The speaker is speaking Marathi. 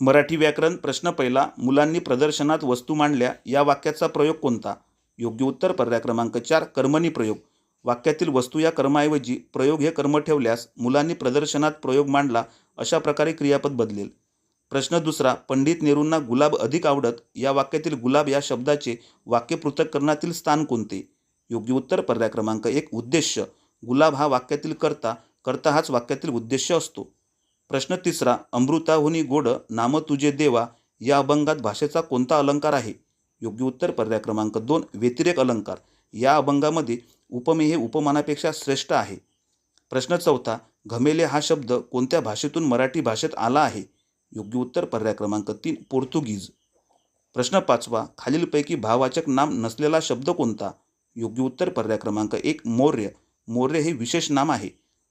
मराठी व्याकरण प्रश्न पहिला मुलांनी प्रदर्शनात वस्तू मांडल्या या वाक्याचा प्रयोग कोणता? योग्य उत्तर पर्याय क्रमांक चार कर्मणी प्रयोग. वाक्यातील वस्तू या कर्माऐवजी प्रयोग हे कर्म ठेवल्यास मुलांनी प्रदर्शनात प्रयोग मांडला अशा प्रकारे क्रियापद बदलेल. प्रश्न दुसरा पंडित नेहरूंना गुलाब अधिक आवडत? या वाक्यातील गुलाब या शब्दाचे वाक्य पृथक्करणातील स्थान कोणते? योग्य उत्तर पर्याय क्रमांक एक उद्देश गुलाब हा वाक्यातील कर्ता कर्ता हाच वाक्यातील उद्देश असतो. प्रश्न तिसरा अमृताहुनी गोड नाम तुझे देवा या अभंगात भाषेचा कोणता अलंकार आहे? योग्य उत्तर पर्याय क्रमांक दोन व्यतिरेक अलंकार. या अभंगामध्ये उपमे हे उपमानापेक्षा श्रेष्ठ आहे. प्रश्न चौथा घमेले हा शब्द कोणत्या भाषेतून मराठी भाषेत आला आहे? योग्य उत्तर पर्याय क्रमांक तीन पोर्तुगीज. प्रश्न पाचवा खालीलपैकी भाववाचक नाम नसलेला शब्द कोणता? योग्य उत्तर पर्याय क्रमांक एक मौर्य. मौर्य हे विशेष नाम आहे.